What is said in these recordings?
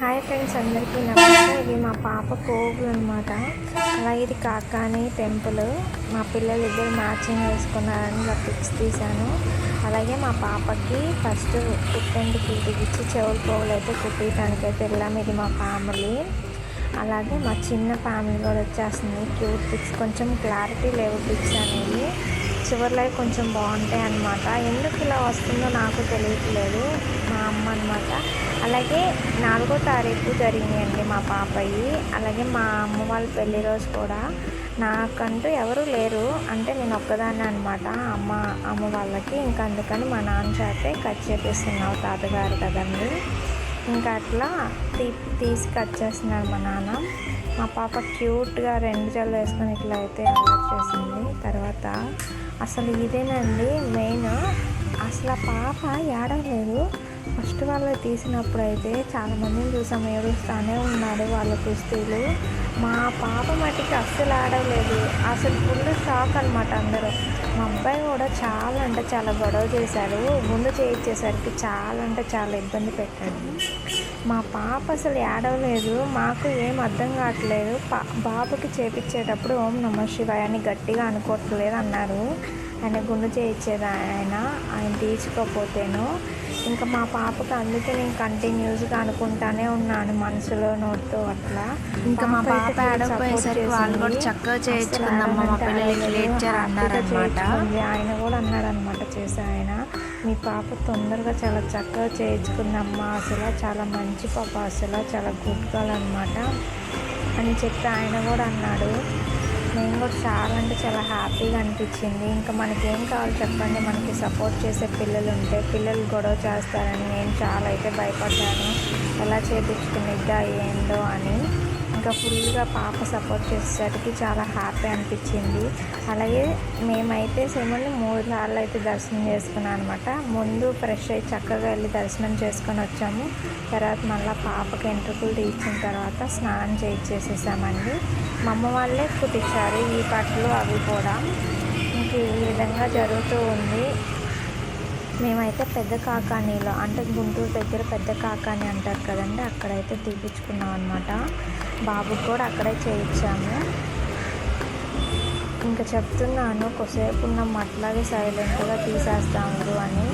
Hi friends అందరికీ నమస్తే. ఇది మా పాప పోగులు అనమాట అలా ఇది కాకాని టెంపుల్. మా పిల్లలు ఇద్దరు మ్యాచింగ్ వేసుకున్నారని ఇలా పిక్స్ తీశాను. అలాగే మా పాపకి ఫస్ట్ పుట్టెంటికి ఇచ్చి చెవులు పోగులు అయితే కుట్టియటానికి అయితే వెళ్ళాము. ఇది మా ఫ్యామిలీ అలాగే మా చిన్న ఫ్యామిలీ కూడా వచ్చేస్తుంది. క్యూట్ పిక్స్ కొంచెం క్లారిటీ లేవు పిక్స్ అనేవి. చివరిలో కొంచెం బాగుంటాయి అన్నమాట. ఎందుకు ఇలా వస్తుందో నాకు తెలియట్లేదు. మా అమ్మ అనమాట అలాగే నాలుగో తారీఖు జరిగినాయండి మా పాపయ్యి అలాగే మా అమ్మ వాళ్ళ పెళ్ళి రోజు కూడా. నాకంటూ ఎవరు లేరు. అంటే నేను ఒక్కదాన్ని అనమాట అమ్మ అమ్మ వాళ్ళకి. ఇంకా అందుకని మా నాన్న చేతే కట్ చేపిస్తున్నావు తాతగారు కదండి. ఇంకా అట్లా తీ తీసి కట్ చేస్తున్నాడు మా నాన్న. మా పాప క్యూట్గా రెండు జల్లు వేసుకొని ఇట్లా అయితే అలర్ట్ చేసింది. తర్వాత అసలు ఇదేనండి మెయిన్. అసలు ఆ పాప ఏడవలేదు. ఫస్ట్ వాళ్ళు తీసినప్పుడు అయితే చాలామందిని చూసాం. ఏడుస్తానే ఉన్నారు వాళ్ళ కుస్తీలు. మా పాప మటుకి అస్సలు ఆడలేదు. అసలు ఫుల్ షాక్ అనమాట అందరూ. మా అబ్బాయి కూడా చాలా అంటే చాలా గొడవ చేశారు. ముందు చేయించేసరికి చాలా అంటే చాలా ఇబ్బంది పెట్టాడు. మా పాప అసలు ఏడవలేదు మాకు ఏం అర్థం కావట్లేదు. పా బాబుకి చేపించేటప్పుడు ఓం నమ శివాయ అని గట్టిగా అనుకోవట్లేదు అన్నారు. ఆయన గుండు చేయించేది ఆయన ఆయన తీసుకోకపోతేను. ఇంకా మా పాపకి అందుకే నేను కంటిన్యూస్గా అనుకుంటానే ఉన్నాను మనసులో నోట్తో అట్లా. ఇంకా మా పాప ఆడకపోయేసరికి వాళ్ళు కూడా. చక్కగా చేయించుకుందమ్మా మా అన్నారనమాట చేయించుకుంది. ఆయన కూడా అన్నాడు అనమాట చేసే ఆయన మీ పాప తొందరగా చాలా చక్కగా చేయించుకుందమ్మా అసలు చాలా మంచి పాప అసలు చాలా గుడ్ గర్ల్ అనమాట అని చెప్పి ఆయన కూడా అన్నాడు. నేను కూడా చాలా అంటే చాలా హ్యాపీగా అనిపించింది. ఇంకా మనకి ఏం కావాలి చెప్పండి. మనకి సపోర్ట్ చేసే పిల్లలు ఉంటే పిల్లలు గొడవ చేస్తారని నేను చాలా అయితే భయపడ్డాను. ఎలా చేపించుకునిద్దా ఏందో అని. ఇంకా ఫుల్గా పాప సపోర్ట్ చేసేసరికి చాలా హ్యాపీ అనిపించింది. అలాగే మేమైతే సేమల్ని మూడు సార్లు అయితే దర్శనం చేసుకున్నాం అనమాట ముందు ఫ్రెష్ అయ్యి చక్కగా వెళ్ళి దర్శనం చేసుకొని వచ్చాము. తర్వాత మళ్ళీ పాపకి ఎంట్రుకులు తీర్చిన తర్వాత స్నానం చేయించేసేసామండి. మా అమ్మ వాళ్ళే కుట్టించారు ఈ పట్లు అవి కూడా. ఇంక ఈ విధంగా జరుగుతూ ఉంది. మేమైతే పెద్ద కాకానీలో అంటే గుంటూరు దగ్గర పెద్ద కాకాని అంటారు కదండి అక్కడైతే తీపించుకున్నాం అనమాట బాబుకి కూడా అక్కడే చేయించాము. ఇంకా చెప్తున్నాను కొసేపు ఉన్నాం అట్లాగే సైలెంట్గా తీసేస్తాము అని.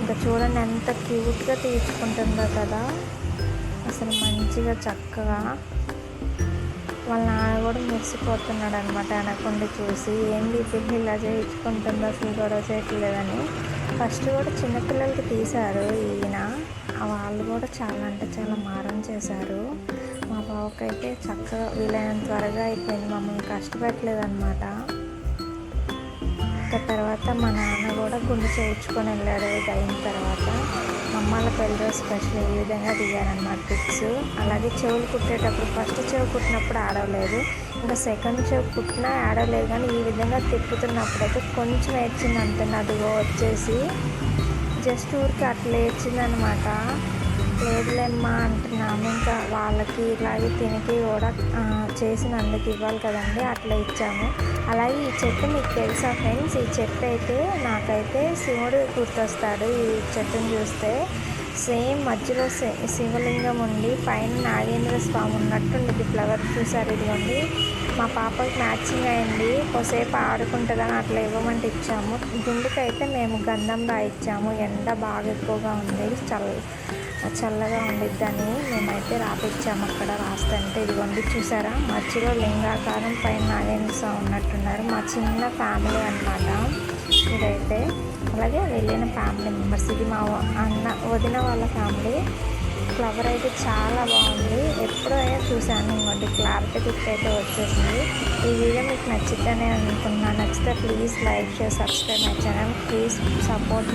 ఇంకా చూడండి ఎంత క్యూట్గా తీర్చుకుంటుందో కదా అసలు మంచిగా చక్కగా. వాళ్ళ నాన్న కూడా మురిసిపోతున్నాడు అనమాట వెనకుండి చూసి. ఏంది ఈ పిల్ల ఇలా చేయించుకుంటుందో అసలు గొడవ చేయట్లేదని. ఫస్ట్ కూడా చిన్నపిల్లలకి తీశారు ఈయన. వాళ్ళు కూడా చాలా అంటే చాలా మారం చేశారు. మా బావకైతే చక్కగా వీలైనంత త్వరగా అయిపోయింది. మమ్మల్ని కష్టపెట్టలేదు అనమాట తర్వాత మా నాన్న కూడా గుండు చేయించుకొని వెళ్ళాడు ఇది అయిన తర్వాత అమ్మాల రోజు స్పెషల్ ఈ విధంగా దిగారనమాట పిక్స్. అలాగే చెవులు కుట్టేటప్పుడు ఫస్ట్ చెవు కుట్టినప్పుడు ఆడవలేదు ఇంకా సెకండ్ చెవు కుట్టినా ఆడలేదు కానీ ఈ విధంగా తిప్పుతున్నప్పుడు అయితే కొంచెం ఏడ్చింది అంతే అదిగో వచ్చేసి జస్ట్ ఊరికి అట్లా ఏడ్చిందనమాట లేదులేమ్మా అంటున్నాము. ఇంకా వాళ్ళకి ఇలాగే తినికి కూడా చేసిన చేసినందుకు ఇవ్వాలి కదండి. అట్లా ఇచ్చాము. అలాగే ఈ చెట్టు మీకు తెలుసా ఫ్రెండ్స్? ఈ చెట్టు అయితే నాకైతే శివుడు గుర్తొస్తాడు. ఈ చెట్టుని చూస్తే సేమ్ మధ్యలో శి- శివలింగం ఉండి పైన నాగేంద్ర స్వామి ఉన్నట్టుండి ఫ్లవర్ చూసారు ఇదిగోండి. మా పాపకి మ్యాచింగ్ అయింది. కొద్దిసేపు ఆడుకుంటుందని అట్లా ఇవ్వమంటే ఇచ్చాము. గుండెకైతే మేము గంధం రాయిచ్చాము. ఎండ బాగా ఎక్కువగా ఉంది. చల్ల చల్లగా ఉండిద్దని మేమైతే రాపిచ్చాము అక్కడ రాస్తుంటే. ఇదిగోండి చూసారా? మధ్యలో లింగాకారం పైన నాగేంద్ర స్వామి ఉన్నట్టున్నారు. మా చిన్న ఫ్యామిలీ అన్నమాట. ఇదైతే వెళ్ళిన ఫ్యామిలీ మెంబర్స్ ఇది మా అన్న వదిన వాళ్ళ ఫ్యామిలీ ఫ్లవర్ అయితే చాలా బాగుంది. ఎప్పుడో అయినా చూశాను ఇంకోటి క్లారిటీ పిక్ అయితే వచ్చేసింది. ఈ వీడియో మీకు నచ్చిద్దనే అనుకున్నాను నచ్చితే please like share subscribe my channel please support